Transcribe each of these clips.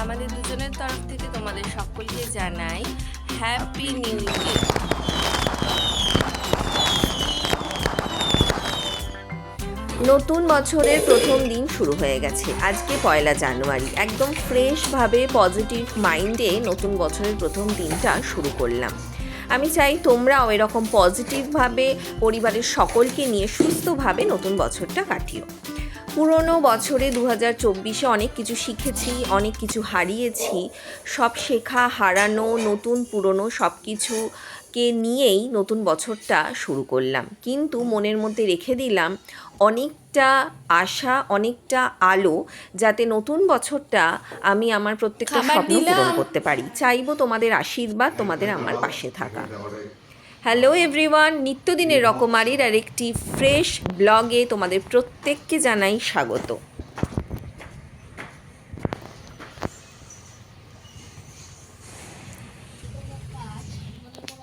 আমাদের দুজনের তরফ থেকে তোমাদের সকলকে জানাই হ্যাপি নিউ নতুন বছরের প্রথম দিন শুরু হয়ে গেছে। আজকে পয়লা জানুয়ারি। একদম ফ্রেশভাবে পজিটিভ মাইন্ডে নতুন বছরের প্রথম দিনটা শুরু করলাম। আমি চাই তোমরাও এরকম পজিটিভভাবে পরিবারের সকলকে নিয়ে সুস্থভাবে নতুন বছরটা কাটিও। পুরনো বছরে দু হাজার চব্বিশে অনেক কিছু শিখেছি, অনেক কিছু হারিয়েছি। সব শেখা, হারানো, নতুন, পুরনো সব কিছুকে নিয়েই নতুন বছরটা শুরু করলাম। কিন্তু মনের মধ্যে রেখে দিলাম অনেকটা আশা অনেকটা আলো যাতে নতুন বছরটা আমি আমার প্রত্যেকটা স্বপ্ন পূরণ করতে পারি। চাইব তোমাদের আশীর্বাদ তোমাদের আমার পাশে থাকা। হ্যালো এভরিওয়ান নিত্যদিনের রকমারির আর একটি ফ্রেশ ব্লগে তোমাদের প্রত্যেককে জানাই স্বাগত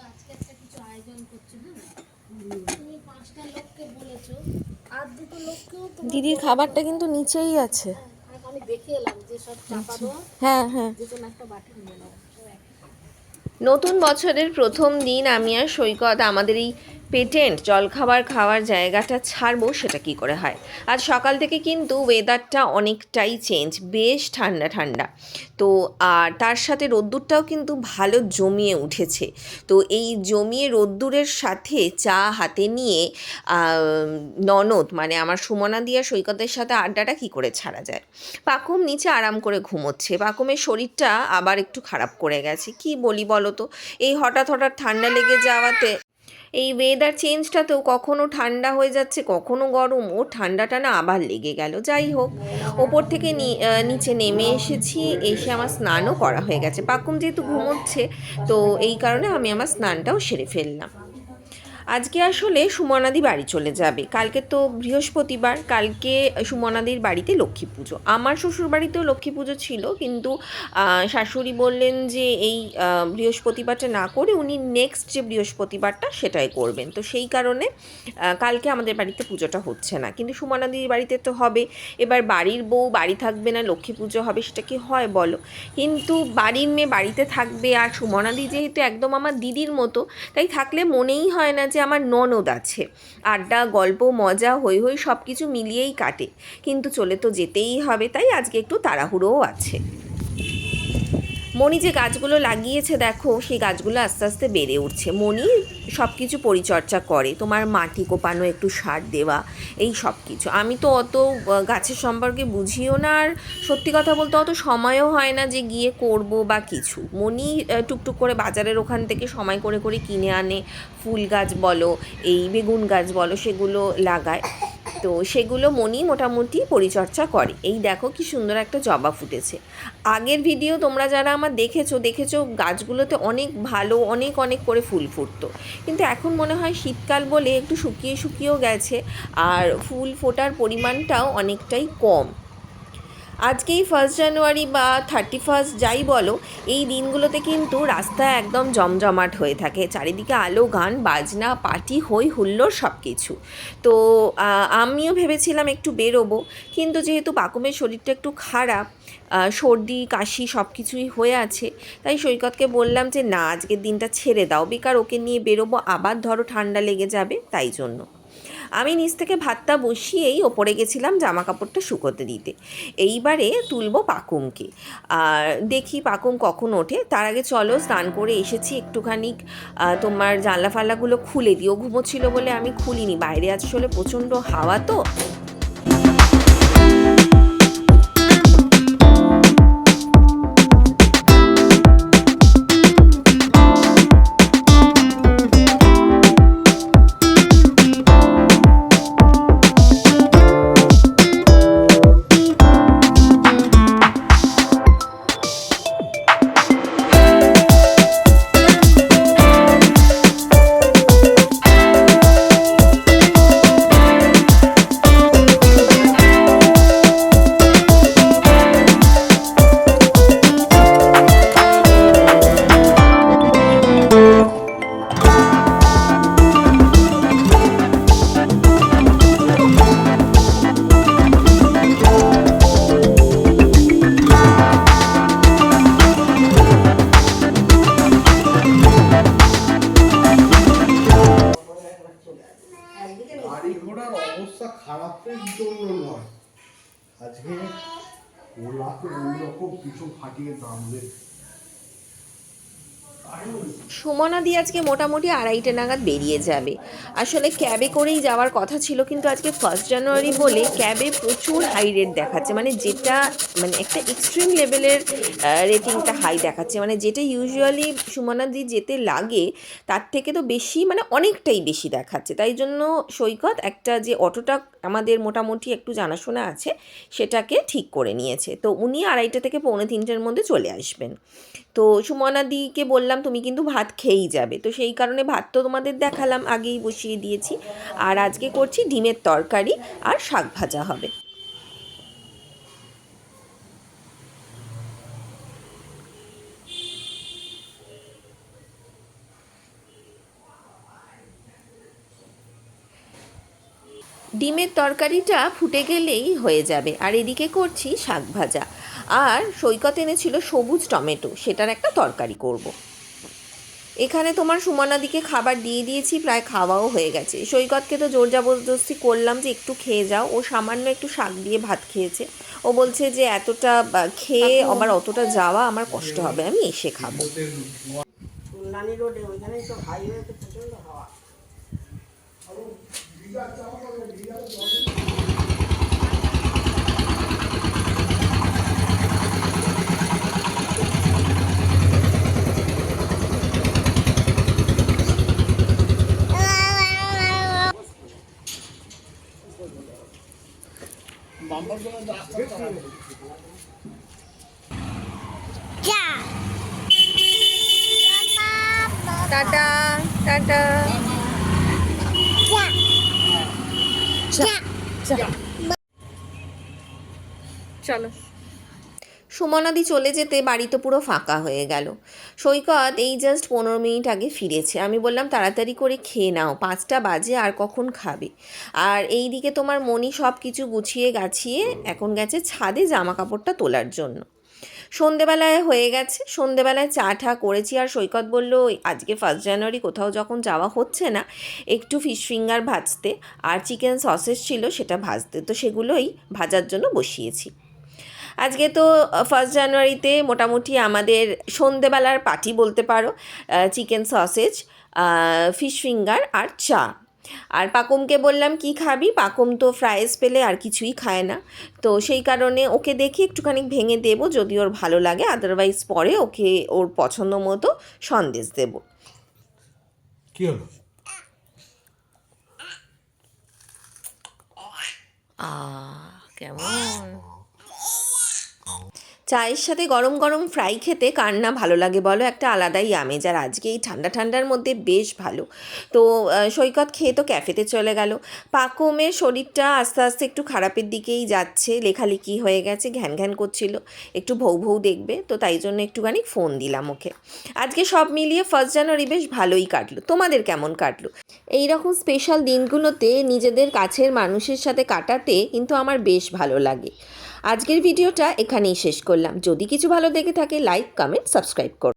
আজকে একটা কিছু আয়োজন করছ হ্যাঁ তুমি পাঁচটা লোককে বলেছ আর দুটো লোককেও তো দিদির খাবারটা কিন্তু নিচেই আছে। আমি দেখে এলাম যে সব চাপা দেওয়া হ্যাঁ। হ্যাঁ নতুন বছরের প্রথম দিন আমি আর সৈকত আমাদের এই পেটেন্ট, জলখাবার খাওয়ার জায়গাটা ছাড়বো, সেটা কি করে হয়? আজ সকাল থেকে কিন্তু ওয়েদারটা অনেকটাই চেঞ্জ বেশ ঠান্ডা ঠান্ডা। তো আর তার সাথে রোদ্দুরটাও কিন্তু ভালো জমিয়ে উঠেছে। তো এই জমিয়ে রোদ্দুরের সাথে চা হাতে নিয়ে ননদ মানে আমার সুমনা দিয়া সৈকতের সাথে আড্ডাটা কি করে ছাড়া যায়? পাকুম নিচে আরাম করে ঘুমোচ্ছে। পাকুমের শরীরটা আবার একটু খারাপ করে গেছে। কি বলি বলো তো? এই হঠাৎ হঠাৎ ঠান্ডা লেগে যাওয়াতে এই ওয়েদার চেঞ্জটা তো কখনো ঠান্ডা হয়ে যাচ্ছে, কখনো গরম। ও ঠান্ডাটা না আবার লেগে গেল। যাই হোক, ওপর থেকে নিচে নেমে এসেছি, এসে আমার স্নানও করা হয়ে গেছে। পাকুম যেহেতু ঘুমোচ্ছে, তো এই কারণে আমি আমার স্নানটাও সেরে ফেললাম। আজকে আসলে সুমনাদি বাড়ি চলে যাবে। কালকে তো বৃহস্পতিবার, কালকে সুমনাদির বাড়িতে লক্ষ্মী পুজো। আমার শ্বশুর বাড়িতেও লক্ষ্মী পুজো ছিল, কিন্তু শাশুড়ি বললেন যে এই বৃহস্পতিবারটা না করে উনি নেক্সট যে বৃহস্পতিবারটা সেটাই করবেন। তো সেই কারণে কালকে আমাদের বাড়িতে পুজোটা হচ্ছে না। কিন্তু সুমনাদির বাড়িতে তো হবে। এবার বাড়ির বউ বাড়ি থাকবে না, লক্ষ্মী পুজো হবে, সেটা কি হয় বলো? কিন্তু বাড়ির মেয়ে বাড়িতে থাকবে আর সুমনাদি যেহেতু একদম আমার দিদির মতো, তাই থাকলে মনেই হয় না যে আমার ননদ আছে। আড্ডা, গল্প, মজা হই হই সব কিছু মিলিয়েই কাটে। কিন্তু চলে তো যেতেই হবে, তাই আজকে একটু তাড়াহুড়োও আছে। মণি যে গাছগুলো লাগিয়েছে, দেখো, সেই গাছগুলো আস্তে আস্তে বেড়ে উঠছে। মণি সব কিছু পরিচর্যা করে। তোমার মাটি কোপানো, একটু সার দেওয়া, এই সব কিছু আমি তো অত গাছের সম্পর্কে বুঝিও না আর সত্যি কথা বলতে অত সময়ও হয় না যে গিয়ে করব বা কিছু। মণি টুকটুক করে বাজারের ওখান থেকে সময় করে করে কিনে আনে। ফুল গাছ বলো, এই বেগুন গাছ বলো, সেগুলো লাগায়। তো সেগুলো মনি মোটামুটি পরিচর্যা করে। এই দেখো কি সুন্দর একটা জবা ফুটেছে। আগের ভিডিও তোমরা যারা আমার দেখেছ দেখেছ গাছগুলোতে অনেক ভালো, অনেক অনেক করে ফুল ফুটতো। কিন্তু এখন মনে হয় শীতকাল বলে একটু শুকিয়ে, শুকিয়েও গেছে। আর ফুল ফোটার পরিমাণটাও অনেকটাই কম। আজকেই ফার্স্ট জানুয়ারি বা থার্টি ফার্স্ট যাই বলো, এই দিনগুলোতে কিন্তু রাস্তা একদম জমজমাট হয়ে থাকে। চারিদিকে আলো, গান, বাজনা, পার্টি হই হুল্লোড় সব কিছু তো আমিও ভেবেছিলাম একটু বেরোবো, কিন্তু যেহেতু পাকুমের শরীরটা একটু খারাপ সর্দি, কাশি সব কিছুই হয়ে আছে, তাই সৈকতকে বললাম যে, না, আজকের দিনটা ছেড়ে দাও। বেকার ওকে নিয়ে বেরোবো, আবার ধরো ঠান্ডা লেগে যাবে, তাই জন্য। আমি নিচ থেকে ভাতটা বসিয়েই ওপরে গেছিলাম জামা কাপড়টা শুকোতে দিতে। এইবারে তুলবো পাকুমকে। আর দেখি পাকুম কখন ওঠে। তার আগে চলো, স্নান করে এসেছি একটুখানি। তোমার জানলা ফাল্লাগুলো খুলে দিও। ঘুমোচ্ছিল বলে আমি খুলিনি। বাইরে আসলে প্রচণ্ড হাওয়া তো। গাড়ি ঘোড়ার অবস্থা খারাপের জন্য নয় আজকে ওলাকে অন্যরকম কিছু ফাটিয়ে দাম দেবে সুমনা দি আজকে মোটামুটি আড়াইটে নাগাদ বেরিয়ে যাবে। আসলে ক্যাবে করেই যাওয়ার কথা ছিল, কিন্তু আজকে ফার্স্ট জানুয়ারি বলে ক্যাবে প্রচুর হাই রেট দেখাচ্ছে। মানে যেটা মানে একটা এক্সট্রিম লেভেলের রেটিংটা হাই দেখাচ্ছে। মানে যেটা ইউজুয়ালি সুমনা দি যেতে লাগে, তার থেকে তো বেশি মানে অনেকটাই বেশি দেখাচ্ছে। তাই জন্য সৈকত একটা যে অটোটা আমাদের মোটামুটি একটু জানাশোনা আছে, সেটাকে ঠিক করে নিয়েছে। তো উনি আড়াইটা থেকে পৌনে তিনটের মধ্যে চলে আসবেন। তো সুমনা দিকে বললাম তুমি কিন্তু ভাত খেয়েই যাবে। তো সেই কারণে ভাত তো তোমাদের দেখালাম, আগেই বসিয়ে দিয়েছি। আর আজকে করছি ডিমের তরকারি আর শাক ভাজা হবে। ডিমের তরকারিটা ফুটে গেলেই হয়ে যাবে। আর এদিকে করছি শাক ভাজা। আর সৈকত এনেছিল সবুজ টমেটো, সেটার একটা তরকারি করব। এখানে তোমার সুমনাদিকে খাবার দিয়ে দিয়েছি প্রায় খাওয়াও হয়ে গেছে। সৈকতকে তো জোর জবরদস্তি করলাম যে একটু খেয়ে যাও। ও সামান্য একটু শাক দিয়ে ভাত খেয়েছে। ও বলছে যে এতটা খেয়ে আবার অতটা যাওয়া আমার কষ্ট হবে আমি এসে খাব। রোডে ওইখানেই তো হাইওয়েতে প্রচণ্ড হাওয়া। Tata tata. চলো। সুমনাদি চলে যেতে বাড়ি তো পুরো ফাঁকা হয়ে গেল। সৈকত এই জাস্ট পনেরো মিনিট আগে ফিরেছে। আমি বললাম, তাড়াতাড়ি করে খেয়ে নাও, পাঁচটা বাজে, আর কখন খাবে? আর এই দিকে তোমার মনি সব কিছু গুছিয়ে গাছিয়ে এখন গেছে ছাদে জামা কাপড়টা তোলার জন্য। সন্ধেবেলায় হয়ে গেছে, সন্ধেবেলায় চা ঠা করেছি, আর সৈকত বলল, "ওই আজকে ফার্স্ট জানুয়ারি কোথাও যখন যাওয়া হচ্ছে না, একটু ফিশ ফিঙ্গার ভাজতে। আর চিকেন সসেস ছিল সেটা ভাজতে, তো সেগুলোই ভাজার জন্য বসিয়েছি। আজকে তো ফার্স্ট জানুয়ারিতে মোটামুটি আমাদের সন্ধেবেলার পার্টি বলতে পারো চিকেন সসেজ ফিশ ফিঙ্গার আর চা। আর পাকুমকে বললাম কি খাবি? পাকুম তো ফ্রাইস পেলে আর কিছুই খায় না। তো সেই কারণে ওকে দেখি একটুখানি ভেঙে দেবো যদি ওর ভালো লাগে আদারওয়াইজ পরে ওকে ওর পছন্দ মতো সন্দেশ দেবো। কি হলো? আ কেমন? চায়ের সাথে গরম গরম ফ্রাই খেতে কার না ভালো লাগে বলো? একটা আলাদাই আমেজ। আর আজকে এই ঠান্ডা ঠান্ডার মধ্যে বেশ ভালো। তো সৈকত খেয়ে তো ক্যাফেতে চলে গেল। পাকুমের শরীরটা আস্তে আস্তে একটু খারাপের দিকেই যাচ্ছে। লেখালেখি হয়ে গেছে, ঘ্যান ঘ্যান করছিল। একটু ভৌ ভৌ দেখবে। তো তাই জন্য একটুখানি ফোন দিলাম ওকে। আজকে সব মিলিয়ে ফার্স্ট জানুয়ারি বেশ ভালোই কাটলো। তোমাদের কেমন কাটলো? এই রকম স্পেশাল দিনগুলোতে নিজেদের কাছের মানুষের সাথে কাটাতে কিন্তু আমার বেশ ভালো লাগে। আজকের ভিডিওটা এখানেই শেষ করলাম। যদি কিছু ভালো দেখে থাকে লাইক কমেন্ট সাবস্ক্রাইব করো।